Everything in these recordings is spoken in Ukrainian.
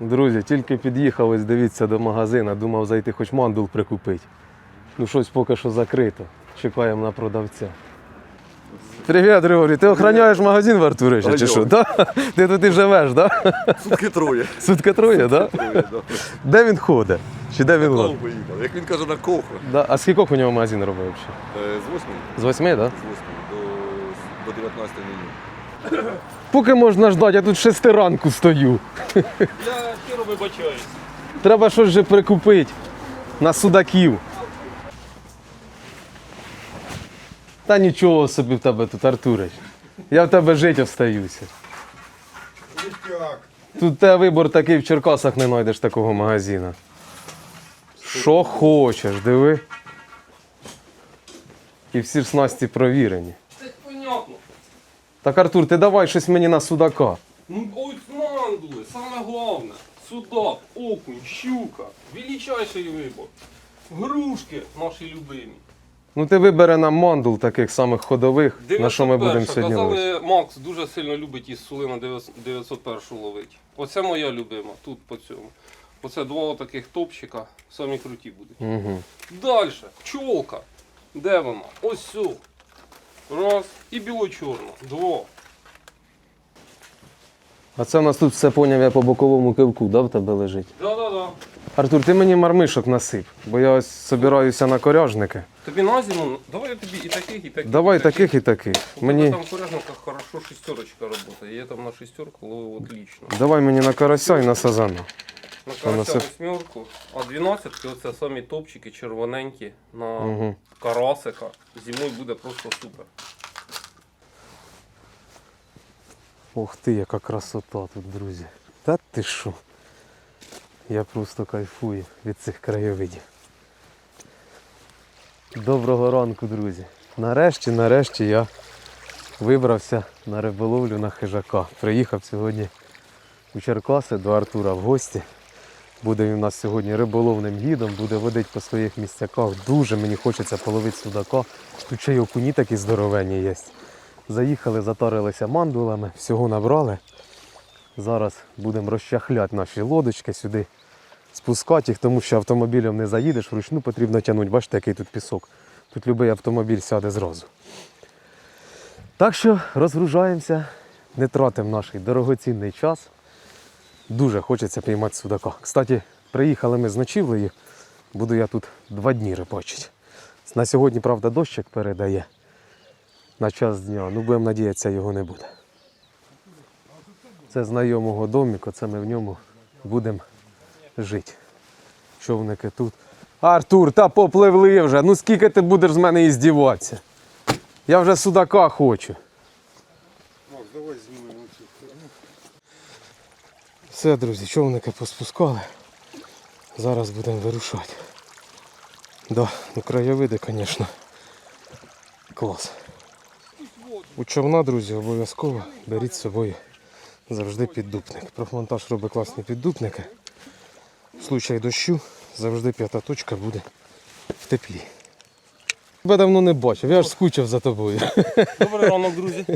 Друзі, тільки під'їхав, ось дивіться до магазина, думав зайти хоч мандул прикупити. Ну щось поки що закрито. Чекаємо на продавця. Привіт, Григорій, ти охороняєш магазин в Артурича чи що? Да? Ти тут і живеш, так? Да? Сутки троє. Сутка троє, так? Да? Да. Де він ходить? Чи де він ходить? Як він каже, на ковху. Да. А скільки у нього магазин робив взагалі? Е, З 8 З восьми, так? Да? з 8 до, до 19 нулі. Поки можна ждати, я тут шести ранку стою. Я щиро вибачаюсь. Треба щось же прикупити на судаків. Та нічого собі в тебе тут, Артурич. Я в тебе жити остаюся. Тут тебе вибор такий в Черкасах не знайдеш такого магазина. Що хочеш, диви. І всі ж снасті провірені. Це понятно. Так, Артур, ти давай щось мені на судака. Ну ось мандули, саме головне. Судак, окунь, щука, величайший вибор. Грушки наші любимі. Ну ти вибери нам мандул таких самих ходових, на що ми будемо 901. сьогодні. Казали, Макс дуже сильно любить із Сулина 901 ловити. Оце моя любима, тут по цьому. Оце два таких топчика, самі круті будуть. Угу. Далі, пчолка. Де вона? Ось. Раз. І біло-чорна. Два. А це у нас тут все поняв, я по боковому кивку, да, в тебе лежить. Да-да-да. Артур, ти мені мармишок насип, бо я ось собираюся на коряжника. Тобі на зиму, давай я тобі і таких, і таких. Давай таких і таких. У Мені... Мені... там в поряжниках хорошо шестерочка работает. Я там на шестерку ловив отлично. Давай мені на карася і на сазана. На карася восьмерку, а дванадцятки оце самі топчики червоненькі на Угу. карасика. Зимою буде просто супер. Ух ти, яка красота тут, друзі. Та ти що? Я просто кайфую від цих краєвидів. Доброго ранку, друзі. Нарешті, нарешті я вибрався на риболовлю на хижака. Приїхав сьогодні у Черкаси до Артура в гості. Буде він у нас сьогодні риболовним гідом, буде водити по своїх місцяках. Дуже мені хочеться половити судака. Тут ще й окуні такі здоровенні є. Заїхали, затарилися мандулами, всього набрали. Зараз будемо розчахляти наші лодочки сюди, спускати їх, тому що автомобілем не заїдеш, вручну потрібно тягнути. Бачите, який тут пісок. Тут будь-який автомобіль сяде зразу. Так що розгружаємося, не тратимо наш дорогоцінний час. Дуже хочеться піймати судака. Кстати, приїхали ми з ночівлею, буду я тут два дні рибачити. На сьогодні, правда, дощик передає на час дня. Ну, будемо надіятися, його не буде. Це знайомого доміку, це ми в ньому будемо жити. Човники тут. Артур, та попливли вже. Ну скільки ти будеш з мене і здіватися? Я вже судака хочу. Макс, давай знімемо. Все, друзі, човники поспускали. Зараз будемо вирушати. Да, ну краєвиди, звісно. Клас. У човна, друзі, обов'язково беріть з собою завжди піддупник. Профмонтаж робить класні піддупники. В случаї дощу завжди п'ята точка буде в теплі. Тебе давно не бачив, я ж скучив за тобою. Добрий ранок, друзі.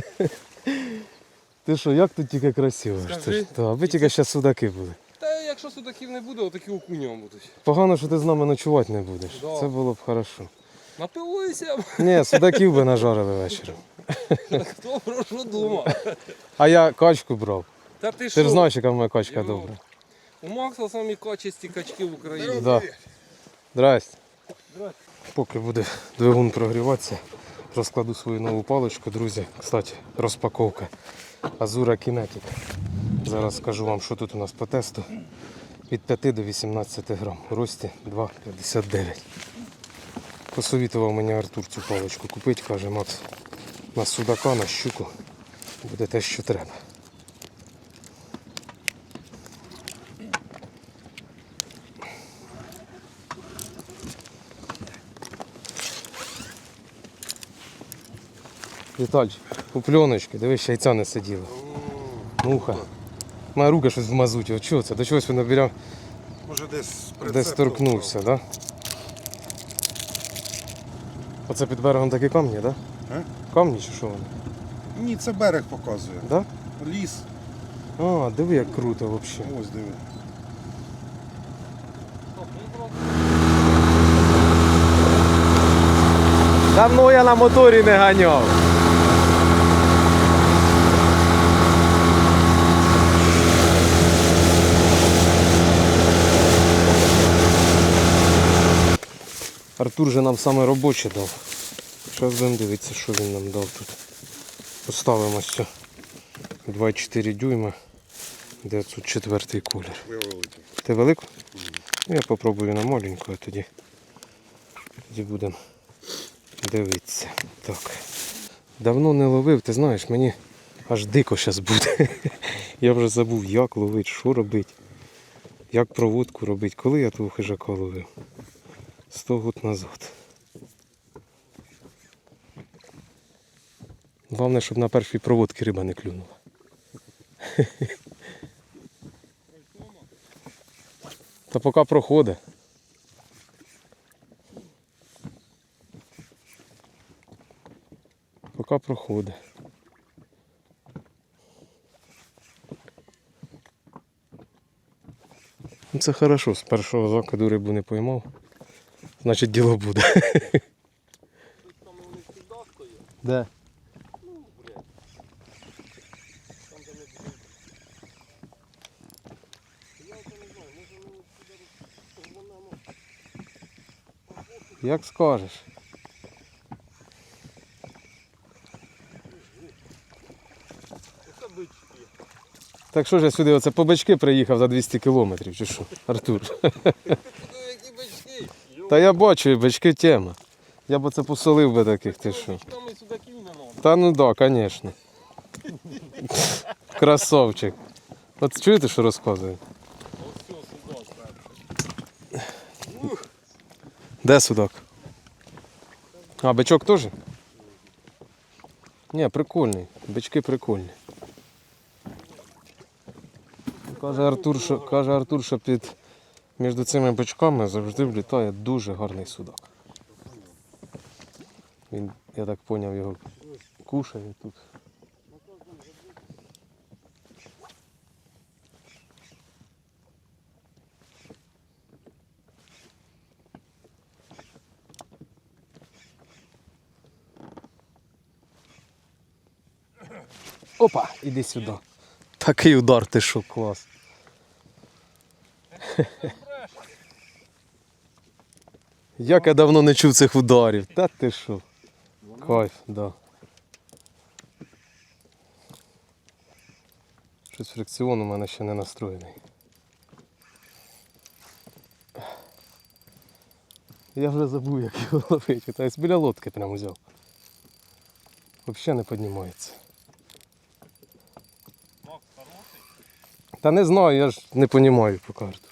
Ти що, як тут тільки красиво? Скажи. Та, аби тільки ще судаки були. Та якщо судаків не буде, отакі окуньом будуть. Погано, що ти з нами ночувати не будеш. Да. Це було б хорошо. Напилуйся, Ні, судаків би нажарили вечором. Хто про що думав. А я качку брав. Та ти Ти що? ж знаєш, яка моя качка Йо. добра. У Макса самі качисті качки в Україні. Да. Здрасте. Поки буде двигун прогріватися, розкладу свою нову паличку, друзі. Кстати, розпаковка Azura Kinetic. Зараз скажу вам, що тут у нас по тесту. Від 5 до 18 грам. У рості 2,59. Посовітував мені Артур цю паличку купити, каже Макс. На судака, на щуку буде те, що треба. Вітальч, у пленочки, дивись, яйця не сиділо. Муха. Моя рука щось в мазуті. От чого це? До чогось воно біля Може десь десь торкнувся, так? Да? Оце під берегом такі камні, так? Да? Камні чи що вони? Ні, це берег показує. Да? Ліс. А, диви, як круто взагалі. Ось диви. Давно я на моторі не ганяв. Артур же нам саме робоче дав. Зараз будемо дивитися, що він нам дав тут. Поставимо все. 2,4 дюйма. 904 колір. Ти велику? Я попробую на маленьку, а тоді, тоді будемо дивитися. Так. Давно не ловив, ти знаєш, мені аж дико зараз буде. Я вже забув, як ловити, що робити, як проводку робити. Коли я того хижака ловив? 100 год назад. Головне, щоб на першій проводці риба не клюнула. Та поки проходить. Поки проходить. Ну це хорошо, з першого закиду рибу не поймав. Значить діло буде. Там вони завжди стоять. Де? Ну, блядь. Там, де ми були. Я це не знаю, може ми сюди розгонемо. Як скажеш. Так що ж я сюди оце по бички приїхав за 200 кілометрів, чи що, Артур? Та я бачу, і бички тема. Я б оце посолив би таких, ти що. Та ну да, звісно. Красавчик. От чуєте, що розказує? Ось все, сюди перше. Де судак? А, бичок теж? Ні, прикольний. Бички прикольні. Каже Артур, що, каже Артур, що під між цими бичками завжди влітає дуже гарний судак. Він, я так зрозумів, його кушає тут. Опа, іди сюди. Такий удар ти що, клас. Як я давно не чув цих ударів. Та ти що? Кайф, да. Щось фрикціон у мене ще не настроєний. Я вже забув, як його ловити. Тобто біля лодки прямо взяв. Взагалі не піднімається. Макс хороший. Та не знаю, я ж не розумію по карту.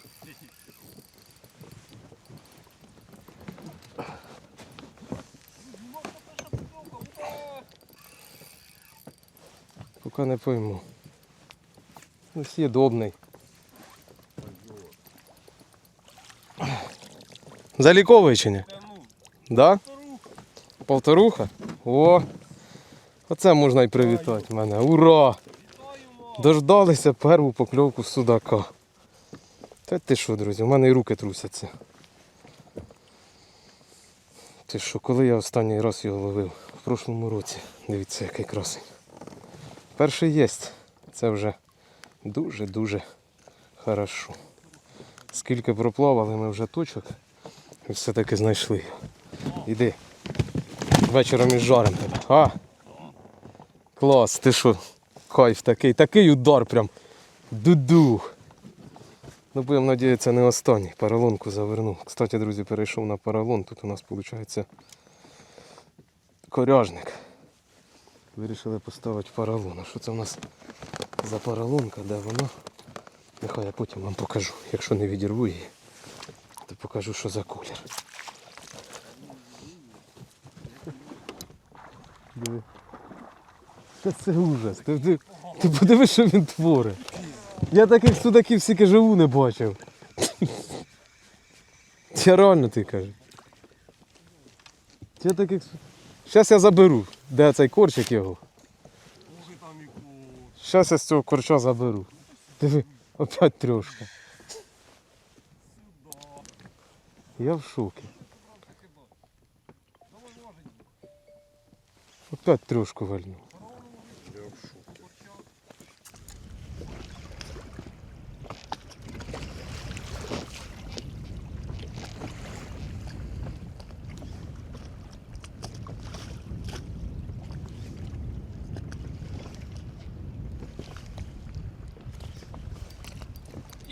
Поки не пойму. Ну, съедобний. Заліковий чи ні? Да? старуха. Полторуха? О! Оце можна і привітати мене. Ура! Дождалися перву покльовку судака. Та ти що, друзі, у мене і руки трусяться. Ти що, коли я останній раз його ловив? В прошлому році. Дивіться, який красень. Перший єсть. Це вже дуже-дуже хорошо. Скільки проплавали ми вже точок і все-таки знайшли. Іди. Вечором із жаром тебе. А? Клас, ти що? Кайф такий, такий удар прям. Дудух. Ну, будемо надіятися, не останній. Поролонку завернув. Кстати, друзі, перейшов на поролон. Тут у нас виходить коряжник. Вирішили поставити поролон. А що це у нас за поролонка, де вона? Нехай я потім вам покажу. Якщо не відірву її, то покажу, що за колір. Диви. Та це ужас. Ти, ти, ти подивись, що він творить. Я таких судаків всіки живу не бачив. Я реально ти кажу. Я таких. Зараз я заберу. Де цей корчик його? Зараз я з цього корча заберу. Диви, опять трошка. Я в шокі. Опять трошку вальнув.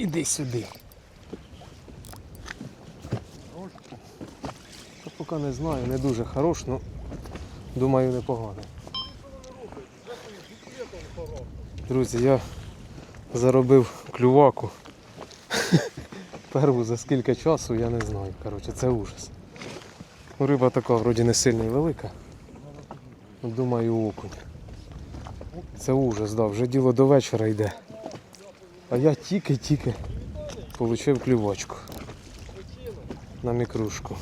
Іди сюди. Та поки не знаю, не дуже хорош, але думаю непогано. Друзі, я заробив клюваку. Перву за скільки часу, я не знаю. Коротше, це ужас. Ну, Риба така вроді не сильно і велика. Ну, Думаю, окунь. Це ужас, да, вже діло до вечора йде. А я тільки-тільки отримав клювачку на мікрушку.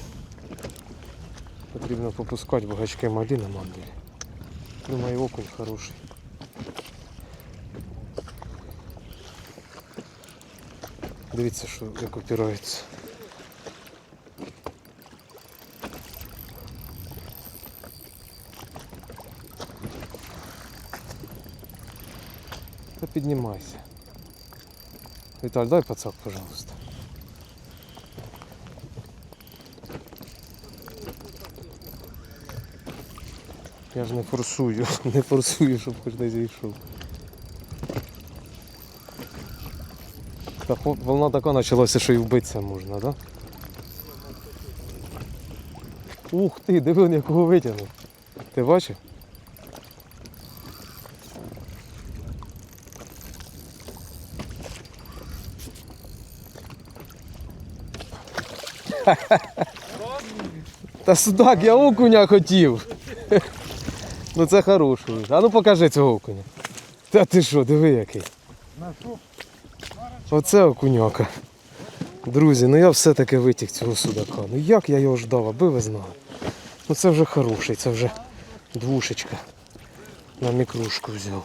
Потрібно попускати, бо гачки малі на манделі. Думаю, окунь хороший. Дивіться, що як опирається. Та піднімайся. Віталь, дай пацак, пожалуйста. Я ж не форсую, не форсую, щоб хоч десь зійшов. Та волна така почалася, що і вбитися можна, так? Да? Ух ти, диви, якого витягнув. Ти бачив? Та судак, я окуня хотів. Ну це хороший. А ну покажи цього окуня. Та ти що, диви який. Оце окуняка. Друзі, ну я все-таки витяг цього судака. Ну як я його ждав, аби ви знали. Ну це вже хороший, це вже двушечка. На мікрушку взяв.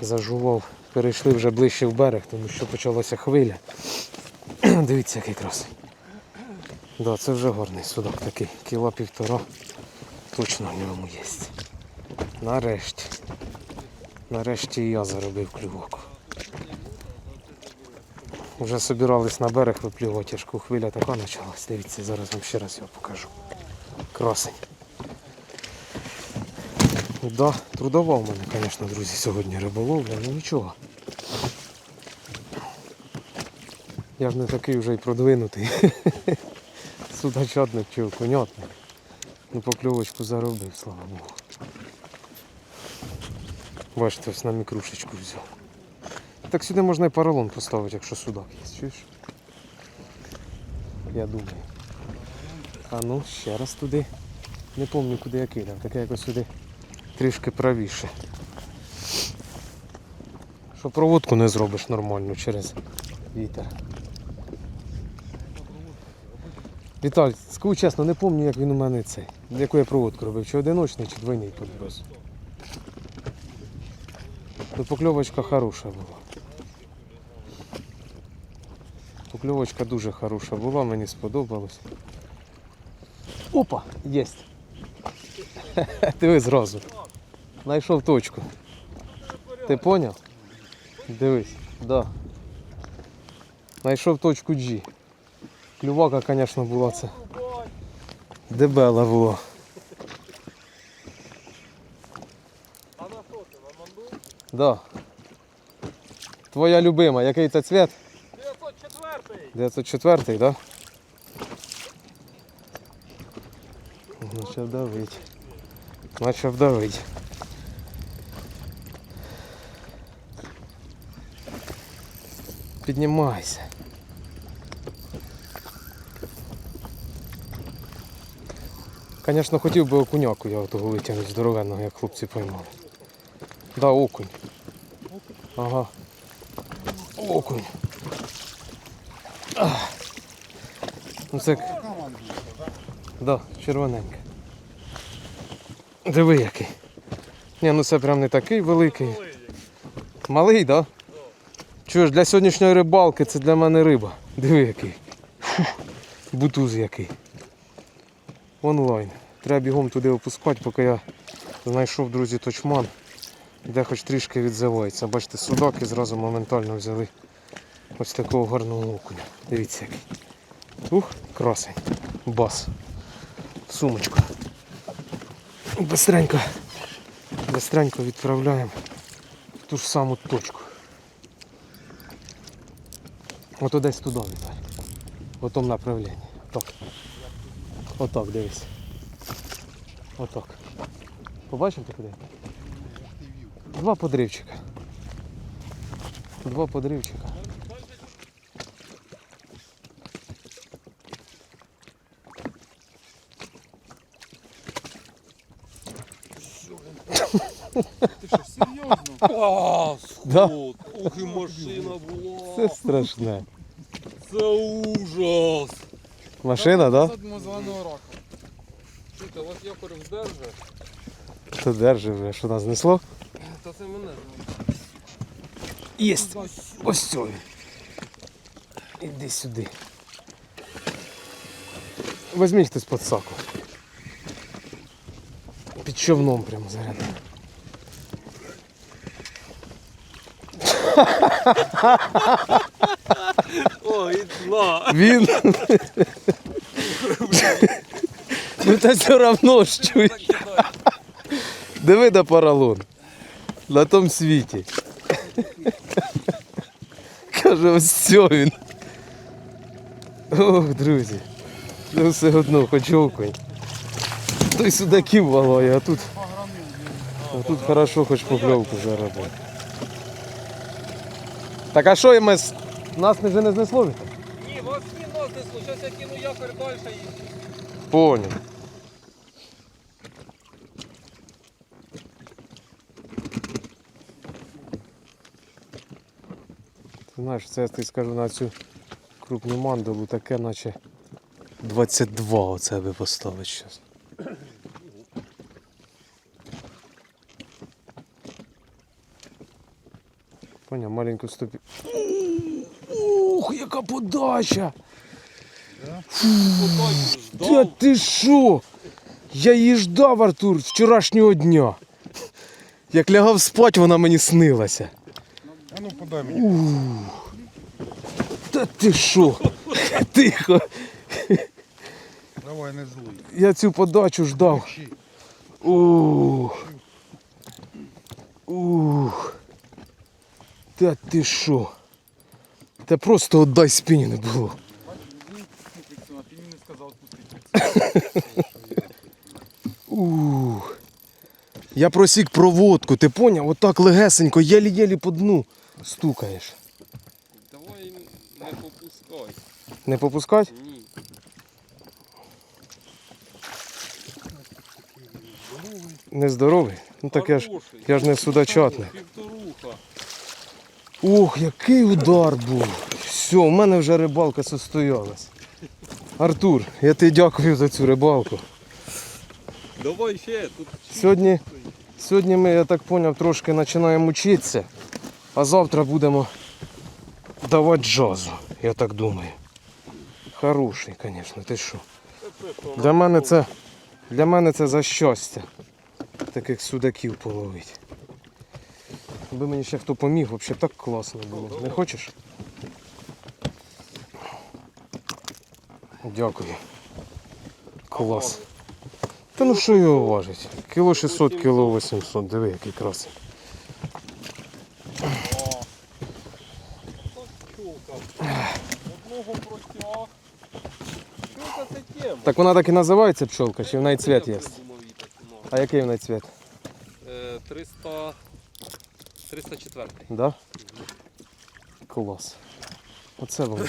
Зажував. Перейшли вже ближче в берег, тому що почалася хвиля. Дивіться, який красий. Да, це вже гарний судак такий. Кіла півтора точно в ньому є. Нарешті. Нарешті і я заробив клювок. Вже собирались на берег виплювати, тяжку хвиля така почалась. Дивіться, зараз вам ще раз його покажу. Красень. Да, трудова в мене, звісно, друзі, сьогодні риболовля, ну нічого. Я ж не такий вже й продвинутий. Судачатник чи окунятник. Ну покльовочку заробив, слава Богу. Бачите, ось на мікрушечку взяв. Так сюди можна і поролон поставити, якщо судак є, чуєш? Я думаю. А ну, ще раз туди. Не пам'ятаю, куди я кидав, таке якось сюди трішки правіше. Що проводку не зробиш нормально через вітер. Віталь, скажу чесно, не пам'ятаю, як він у мене цей. Яку я проводку робив, чи одиночний, чи двойний підброс. Ну, покльовочка хороша була. Покльовочка дуже хороша була, мені сподобалось. Опа, єсть. Диви зразу. Знайшов точку. Ти поняв? Дивись, да. Знайшов точку G. Клювака, звісно, була це. Дебела була. А на що ти, на манду? Да. Твоя любима, який це цвет? 904 904, да? Начав давить. Начав давить. Піднімайся. Звісно, хотів би окуняку я того витягнути здоровенного, як хлопці поймали. Да, окунь. Ага. Окунь. Ах. Ну це. Да, червоненька. Диви який. Ні, ну це прям не такий великий. Малий, так? Да? Чуєш, для сьогоднішньої рибалки це для мене риба. Диви який. Фух. Бутуз який. Онлайн. Треба бігом туди опускати, поки я знайшов, друзі, точман, де хоч трішки відзивається. Бачите, судаки зразу моментально взяли ось такого гарного окуня. Дивіться який. Ух, красень. Бас. В сумочку. Бистренько. Бистренько відправляємо в ту ж саму точку. Ото десь туди Віталій. В тому направленні. Так. Отак, дивись. Отак. Побачив ти куди? Два подривчика. Два подривчика. Ти що, серйозно? А, Да? сход. Ох і машина була. Це страшне. Це ужас. Машина, так? Да? Задумав зеленого рака. Чуйте, у вас якорь вдерже, То держи вже, що нас знесло? та це мене. Єсть! Ось цього. Іди сюди. Візьміть хтось подсаку. Під човном прямо зарядно. Ой, на. Він. Та все равно ж чуєш. Диви на поролон. На тому світі. Каже, ось все він. Ох, друзі. Ну все одно, хоч окунь. Той судаків валає, а тут, а тут хорошо хоч покльовку заробив. Так а що ми з... нас вже не знесло? Ні, вас ні нас несло. Зараз я кину якорь далі і Понял. Ти знаєш, це я тобі скажу на цю крупну мандалу таке, наче 22 оце би поставити зараз. Поняв, маленьку ступі. Ух, яка подача! Та ти що? Я її ждав, Артур, вчорашнього дня. Як лягав спать, вона мені снилася. Подай мені. Та ти що? Тихо. Давай не злий. Я цю подачу ждав. Ух. Ух. Та ти що? Та просто отдай спині не було. Ти мені не сказав відпустити. Ух. Я просік проводку, ти поняв? Отак легесенько, єлі-єлі по дну стукаєш. Давай не попускай. Не попускать? Ні. Нездоровий? Ну так я ж, я ж не судачатник. Півторуха. Ох, який удар був. Все, у мене вже рибалка состоялась. Артур, я тобі дякую за цю рибалку. Давай ще тут. Сьогодні, сьогодні ми, я так зрозумів, трошки починаємо вчитися, а завтра будемо давати джазу, я так думаю. Хороший, звісно, ти що. Для мене це, для мене це за щастя. Таких судаків половити. Якби мені ще хто поміг, взагалі так класно було. Не хочеш? Дякую. Клас. Та ну що його важить? Кіло 600, кіло 800, диви, який красий. Одного протяг. Що це тема? Так вона так і називається пчолка, чи в неї цвіт є? А який в неї цвіт? Е, 300... 304. Да? Клас. Оце воно.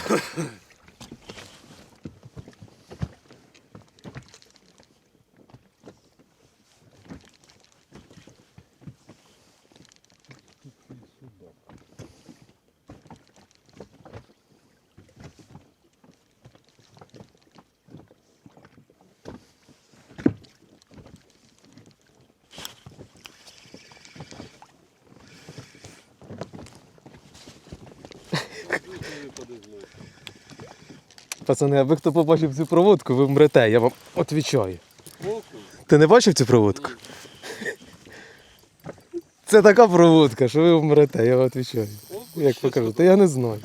Пацани, аби хто побачив цю проводку, ви вмрете, я вам відповідаю. Ти не бачив цю проводку? Це така проводка, що ви вмрете, я вам відвічаю. Як покажу, то я не знаю.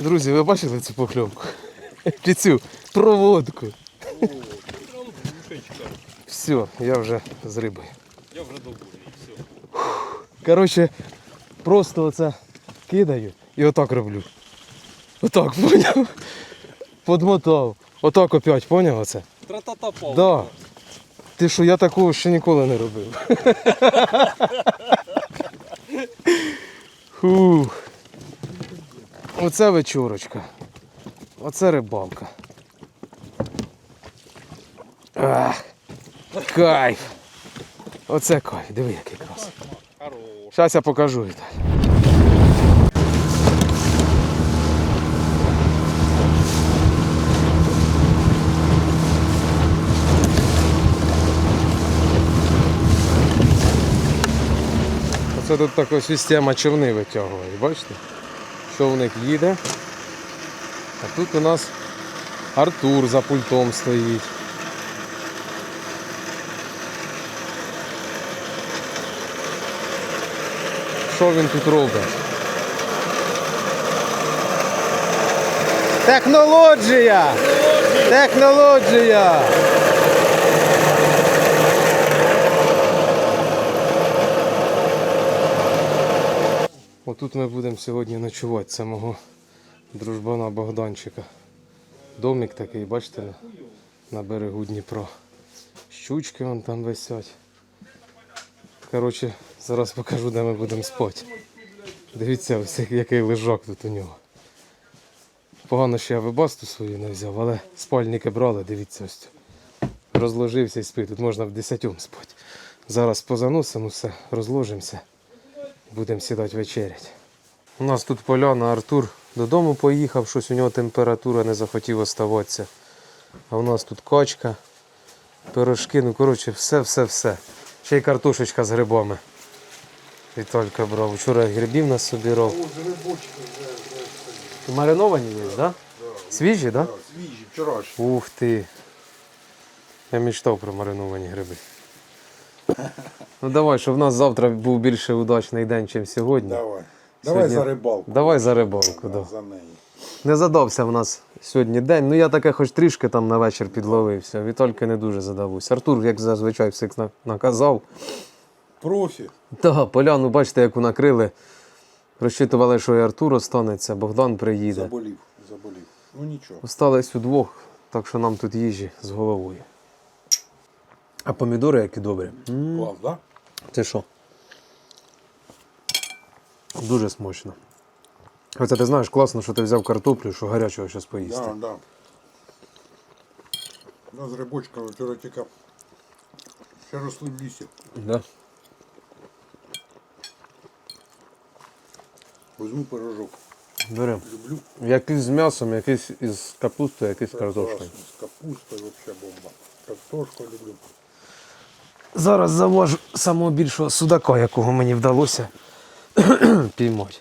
Друзі, ви бачили цю похльовку? Чи цю проводку? Все, я вже з рибою. Я вже доволі, все. Коротше, просто оце кидаю і отак роблю. Отак, поняв? Подмотав. Отак опять, поняв оце? Тра-та-та палка. Да. Ти що, я такого ще ніколи не робив. Фух. Оце вечорочка. Оце рибалка. Ах, кайф. Оце кайф. Диви, який крас. Зараз я покажу Віталій. Оце тут така система човни витягує, бачите? Човник їде. А тут у нас Артур за пультом стоїть. Що він тут робить? Технологія! Технологія! Отут ми будемо сьогодні ночувати. Це мого дружбана Богданчика. Домик такий, бачите, на, берегу Дніпра. Щучки вон там висять. Коротше, зараз покажу, де ми будемо спати. Дивіться, ось який лежак тут у нього. Погано, що я вибасту свою не взяв, але спальники брали, дивіться ось. Розложився і спить. Тут можна в десятьом спати. Зараз позаносимо все, розложимося. Будемо сідати вечерять. У нас тут поляна, Артур додому поїхав, щось у нього температура не захотів оставатися. А у нас тут качка, пирожки, ну коротше, все, все, все. Ще й картошечка з грибами. Віталька брав. Вчора грибів нас собирав. Мариновані є, так? Да? Свіжі, так? Да? Свіжі, вчорашні. Ух ти. Я мечтав про мариновані гриби. Ну давай, щоб в нас завтра був більше удачний день, ніж сьогодні. Давай. Давай за рибалку. Давай за рибалку, Да. За неї. Не задався в нас сьогодні день. Ну я таке хоч трішки там на вечір підловився. Вітальки не дуже задався. Артур, як зазвичай, всіх наказав. Профі. Та, поляну, бачите, яку накрили. Розчитували, що і Артур останеться, Богдан приїде. Заболів. Заболів. Ну нічого. Остались удвох, так що нам тут їжі з головою. А помідори які добрі. Клас, да? Це що? Дуже смачно. Оце ти знаєш, класно, що ти взяв картоплю, що гарячого зараз поїсти. Да, да. Ну, з рибочками вчора тікав. Ще росли в лісі. Да. Возьму пирожок. Берем. Люблю. Якийсь з м'ясом, якийсь із капустою, якийсь з картошкою. З капустою взагалі бомба. Картошку люблю. Зараз завожу самого більшого судака, якого мені вдалося піймати.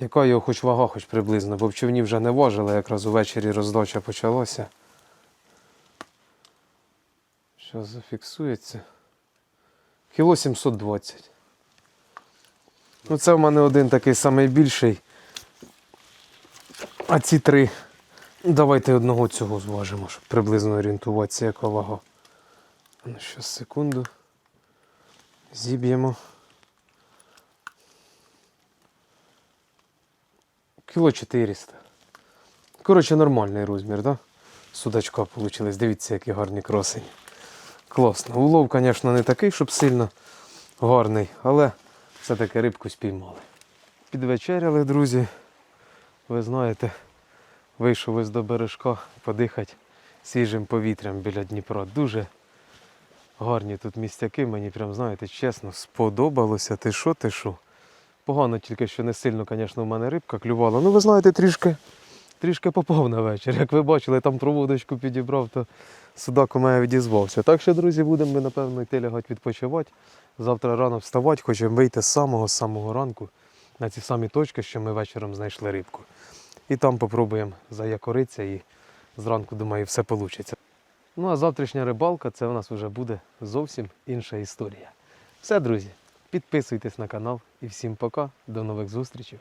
Яка його хоч вага, хоч приблизно, бо в човні вже не важили, якраз увечері роздача почалася. Що зафіксується? Кіло 720. Ну це в мене один такий самий більший. А ці три. Давайте одного цього зважимо, щоб приблизно орієнтуватися, яка вага. Ну, ще секунду. Зіб'ємо. Кіло 400. Коротше, нормальний розмір? Да? Судачка вийшли. Дивіться, які гарні красені. Класно. Улов, звісно, не такий, щоб сильно гарний, але все-таки рибку спіймали. Підвечеряли, друзі. Ви знаєте, вийшов ось до бережка подихати свіжим повітрям біля Дніпра. Дуже гарні тут містяки, мені прям, знаєте, чесно, сподобалося. Ти що, ти що? Погано тільки що не сильно, звісно, в мене рибка клювала. Ну, ви знаєте, трішки трішки попав на вечір. Як ви бачили, там проводочку підібрав, то судак у мене відізвався. Так що, друзі, будемо ми, напевно, йти лягати відпочивати. Завтра рано вставати, хочемо вийти з самого самого ранку на ці самі точки, що ми вечором знайшли рибку. І там попробуємо заякоритися і зранку, думаю, все вийде. Ну а завтрашня рибалка це у нас вже буде зовсім інша історія. Все, друзі, підписуйтесь на канал і всім пока. До нових зустрічей.